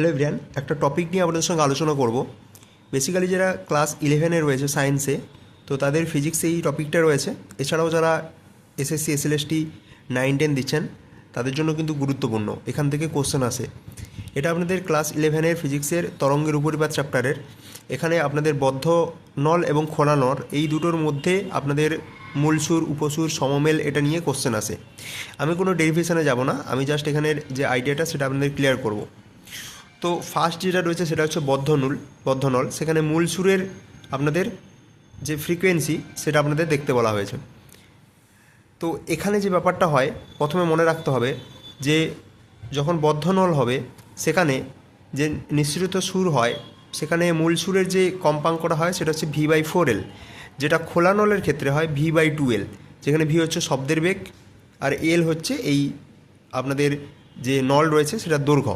Hello everyone, একটা topic নিয়ে আপনাদের সঙ্গে আলোচনা করব। বেসিক্যালি যারা ক্লাস ইলেভেনে রয়েছে সায়েন্সে তো তাদের ফিজিক্সে এই টপিকটা রয়েছে। এছাড়াও যারা এসএসসি এসএলএসটি নাইন টেন দিচ্ছেন, তাদের জন্য কিন্তু গুরুত্বপূর্ণ। এখান থেকে কোশ্চেন আসে। এটা আপনাদের ক্লাস ইলেভেনের ফিজিক্সের তরঙ্গের উপরিপাত চ্যাপ্টারের এখানে আপনাদের বদ্ধ নল এবং খোলা নল এই দুটোর মধ্যে আপনাদের মূলসুর উপসুর, সমমেল এটা নিয়ে কোশ্চেন আসে। আমি কোনো ডেরিভেশনে যাব না, আমি জাস্ট এখানের যে আইডিয়াটা সেটা আপনাদের ক্লিয়ার করব। তো ফার্স্ট যেটা রয়েছে সেটা হচ্ছে বদ্ধনুল বদ্ধনল সেখানে মূল সুরের আপনাদের যে ফ্রিকোয়েন্সি সেটা আপনাদের দেখতে বলা হয়েছে। তো এখানে যে ব্যাপারটা হয়, প্রথমে মনে রাখতে হবে যে যখন বদ্ধনল হবে, সেখানে যে নিঃসৃত সুর হয়, সেখানে মূল সুরের যে কম্পাঙ্কটা হয়, সেটা হচ্ছে ভি বাই ফোর এল যেটা খোলা নলের ক্ষেত্রে হয় ভি বাই টু এল যেখানে ভি হচ্ছে শব্দের বেগ আর এল হচ্ছে এই আপনাদের যে নল রয়েছে, সেটা দৈর্ঘ্য।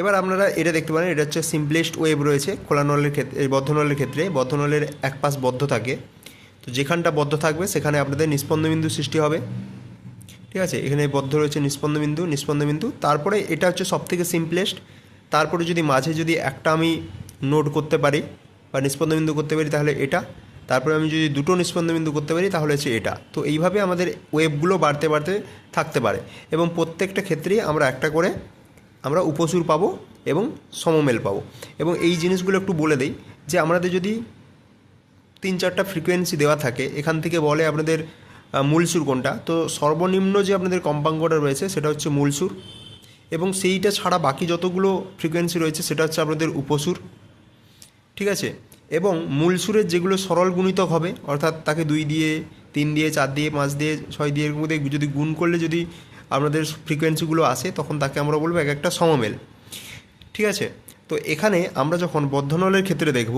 এবার আপনারা এটা দেখতে পারেন, এটা হচ্ছে সিম্পলেস্ট ওয়েব রয়েছে খোলা নলের ক্ষেত্রে বদ্ধ নলের ক্ষেত্রে। বদ্ধ নলের এক পাশ বদ্ধ থাকে। তো যেখানটা বদ্ধ থাকবে, সেখানে আপনাদের নিস্পন্দবিন্দু সৃষ্টি হবে। ঠিক আছে? এখানে বদ্ধ রয়েছে নিস্পন্দবিন্দু নিস্পন্দবিন্দু তারপরে এটা হচ্ছে সবথেকে সিম্পলেস্ট তারপরে যদি মাঝে যদি একটা আমি নোট করতে পারি বা নিস্পন্দবিন্দু করতে পারি, তাহলে এটা। তারপরে আমি যদি দুটো নিস্পন্দবিন্দু করতে পারি, তাহলে হচ্ছে এটা। তো এইভাবে আমাদের ওয়েবগুলো বাড়তে বাড়তে থাকতে পারে। এবং প্রত্যেকটা ক্ষেত্রেই আমরা একটা করে আমরা উপসুর পাবো এবং সমমেল পাবো। এবং এই জিনিসগুলো একটু বলে দেই যে আমাদের যদি তিন চারটা ফ্রিকোয়েন্সি দেওয়া থাকে, এখান থেকে বলে আপনাদের মূল সুর কোনটা? তো সর্বনিম্ন যে আপনাদের কম্পাঙ্কটা রয়েছে সেটা হচ্ছে মূল সুর। এবং সেইটা ছাড়া বাকি যতগুলো ফ্রিকোয়েন্সি রয়েছে সেটা হচ্ছে আপনাদের উপসুর। ঠিক আছে? এবং মূল সুরের যেগুলো সরল গুণিতক হবে, অর্থাৎ তাকে দুই দিয়ে, তিন দিয়ে, চার দিয়ে, পাঁচ দিয়ে, ছয় দিয়ে এর মধ্যে যদি গুণ করলে যদি আপনাদের ফ্রিকোয়েন্সিগুলো আসে তখন তাকে আমরা বলব এক একটা সমমেল। ঠিক আছে? তো এখানে আমরা যখন বদ্ধনলের ক্ষেত্রে দেখব,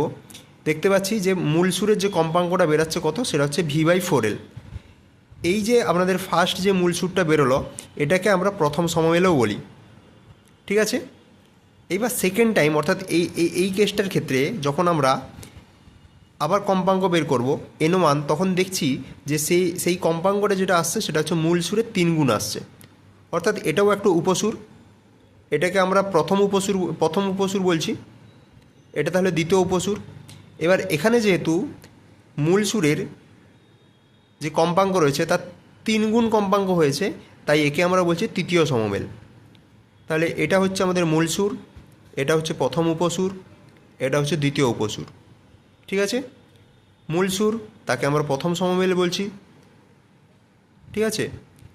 দেখতে পাচ্ছি যে মূল সুরের যে কম্পাঙ্কটা বেরাচ্ছে কত? সেটা হচ্ছে ভি বাই ফোর এল এই যে আপনাদের ফার্স্ট যে মূল সুরটা বেরোলো, এটাকে আমরা প্রথম সমমেলেও বলি। ঠিক আছে? এইবার সেকেন্ড টাইম অর্থাৎ এই এই কেসটার ক্ষেত্রে যখন আমরা আবার কম্পাঙ্ক বের করব এনোমান তখন দেখছি যে সেই সেই কম্পাঙ্কটা যেটা আসছে, সেটা হচ্ছে মূল সুরের তিন গুণ আসছে। অর্থাৎ এটাও একটা উপসুর। এটাকে আমরা প্রথম উপসুর প্রথম উপসুর বলছি। এটা তাহলে দ্বিতীয় উপসুর। এবার এখানে যেহেতু মূল সুরের যে কম্পাঙ্ক রয়েছে, তার তিন গুণ কম্পাঙ্ক হয়েছে, তাই একে আমরা বলছি তৃতীয় সমমেল। তাহলে এটা হচ্ছে আমাদের মূল সুর, এটা হচ্ছে প্রথম উপসুর, এটা হচ্ছে দ্বিতীয় উপসুর। ঠিক আছে? মূল সুর, তাকে আমরা প্রথম সমমেল বলছি। ঠিক আছে?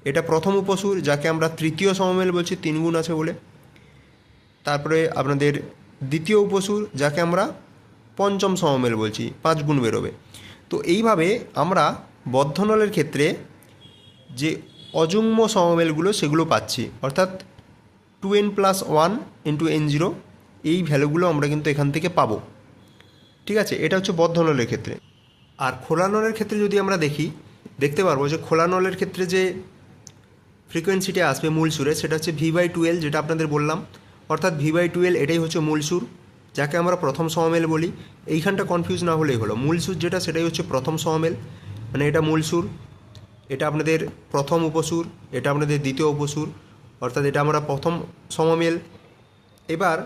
এটা প্রথম উপসুর, যাকে আমরা তৃতীয় সমমেল বলছি তিন গুণ আছে বলে। তারপরে আপনাদের দ্বিতীয় উপসুর, যাকে আমরা পঞ্চম সমমেল বলছি পাঁচ গুণ বেরোবে। তো এইভাবে আমরা বদ্ধনলের ক্ষেত্রে যে অযুগ্ম সমমেলগুলো, সেগুলো পাচ্ছি। অর্থাৎ two n plus one into n zero, এই ভ্যালুগুলো আমরা কিন্তু এখান থেকে পাবো। ঠিক আছে? এটা হচ্ছে বদ্ধ নলের ক্ষেত্রে। আর খোলা নলের ক্ষেত্রে যদি আমরা দেখি, দেখতে পারব যে খোলা নলের ক্ষেত্রে যে ফ্রিকোয়েন্সিটা আসবে মূল সুরে, সেটা হচ্ছে ভি বাই টুয়েলভ যেটা আপনাদের বললাম। অর্থাৎ ভি বাই টুয়েলভ এটাই হচ্ছে মূল সুর, যাকে আমরা প্রথম সমমেল বলি। এইখানটা কনফিউজ না হলেই হলো। মূল সুর যেটা, সেটাই হচ্ছে প্রথম সমমেল মানে এটা মূল সুর, এটা আপনাদের প্রথম উপসুর, এটা আপনাদের দ্বিতীয় উপসুর, অর্থাৎ এটা আমরা প্রথম সমমেল এবার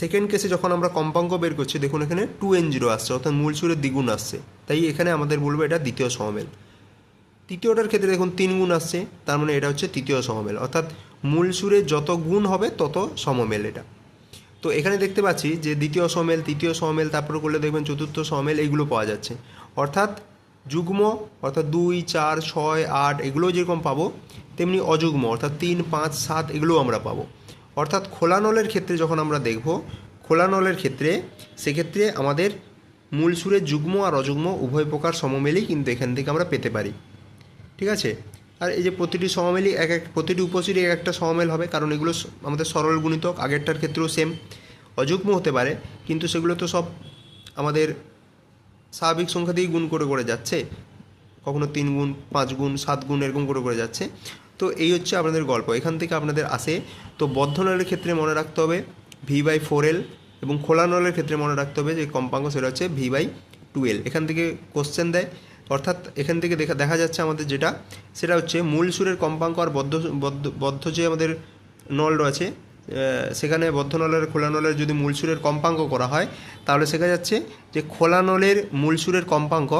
সেকেন্ড কেসে যখন আমরা কম্পাঙ্ক বের করছি, দেখুন এখানে টু এন জিরো আসছে, অর্থাৎ মূল সুরের দ্বিগুণ আসছে। তাই এখানে আমাদের বলব এটা দ্বিতীয় সমমেল তৃতীয়টার ক্ষেত্রে দেখুন তিন গুণ আসছে, তার মানে এটা হচ্ছে তৃতীয় সমমেল। অর্থাৎ মূল সুরে যত গুণ হবে, তত সমমেল এটা। তো এখানে দেখতে পাচ্ছি যে দ্বিতীয় সমমেল, তৃতীয় সমমেল, তারপরে করলে দেখবেন চতুর্থ সমমেল এইগুলো পাওয়া যাচ্ছে। অর্থাৎ যুগ্ম, অর্থাৎ দুই, চার, ছয়, আট এগুলো যেরকম পাবো, তেমনি অযুগ্ম, অর্থাৎ তিন, পাঁচ, সাত, এগুলোও আমরা পাবো। অর্থাৎ খোলা নলের ক্ষেত্রে যখন আমরা দেখব, খোলা নলের ক্ষেত্রে সেক্ষেত্রে আমাদের মূল সুরের যুগ্ম আর অযুগ্ম উভয় প্রকার সমমেলই কিন্তু এখান থেকে আমরা পেতে পারি। ঠিক আছে? আর এই যে প্রতিটি সমমেলই এক এক, প্রতিটি উপসিরই এক একটা সমমেল হবে, কারণ এগুলো আমাদের সরল গুণিতক, আগেরটার ক্ষেত্রেও সেম অযুগ্ম হতে পারে, কিন্তু সেগুলো তো সব আমাদের স্বাভাবিক সংখ্যা দিয়েই গুণ করে করে যাচ্ছে। কখনো তিন গুণ, পাঁচ গুণ, সাত গুণ, এরকম করে করে যাচ্ছে। তো এই হচ্ছে আপনাদের গল্প। এখান থেকে আপনাদের আসে, তো বদ্ধ নলের ক্ষেত্রে মনে রাখতে হবে ভি বাই ফোর এল এবং খোলা নলের ক্ষেত্রে মনে রাখতে হবে যে কম্পাঙ্ক সেটা হচ্ছে ভি বাই টুয়েল এখান থেকে কোশ্চেন দেয় অর্থাৎ এখান থেকে দেখা দেখা যাচ্ছে আমাদের যেটা, সেটা হচ্ছে মূল সুরের কম্পাঙ্ক আর বদ্ধ বদ্ধ বদ্ধ যে আমাদের নল রয়েছে সেখানে বদ্ধ নলের, খোলা নলের যদি মূল সুরের কম্পাঙ্ক করা হয়, তাহলে শেখা যাচ্ছে যে খোলা নলের মূল সুরের কম্পাঙ্ক,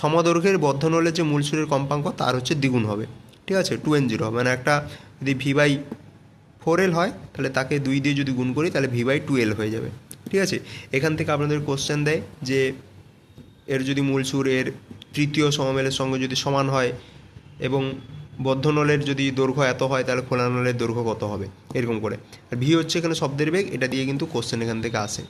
সমদৈর্ঘ্যের বদ্ধ নলের যে মূল সুরের কম্পাঙ্ক, তার হচ্ছে দ্বিগুণ হবে। ঠিক আছে? টু এন জিরো মানে একটা যদি ভি বাই ফোর এল হয়, তাহলে তাকে দুই দিয়ে যদি গুণ করি, তাহলে ভি বাই টু এল হয়ে যাবে। ঠিক আছে? এখান থেকে আপনাদের কোশ্চেন দেয় যে এর যদি মূল সুর এর তৃতীয় সমমেলের সঙ্গে যদি সমান হয় এবং বদ্ধ নলের যদি দৈর্ঘ্য এত হয়, তাহলে খোলা নলের দৈর্ঘ্য কত হবে? এরকম করে। আর ভি হচ্ছে এখানে শব্দের বেগ, এটা দিয়ে কিন্তু কোশ্চেন এখান থেকে আসে।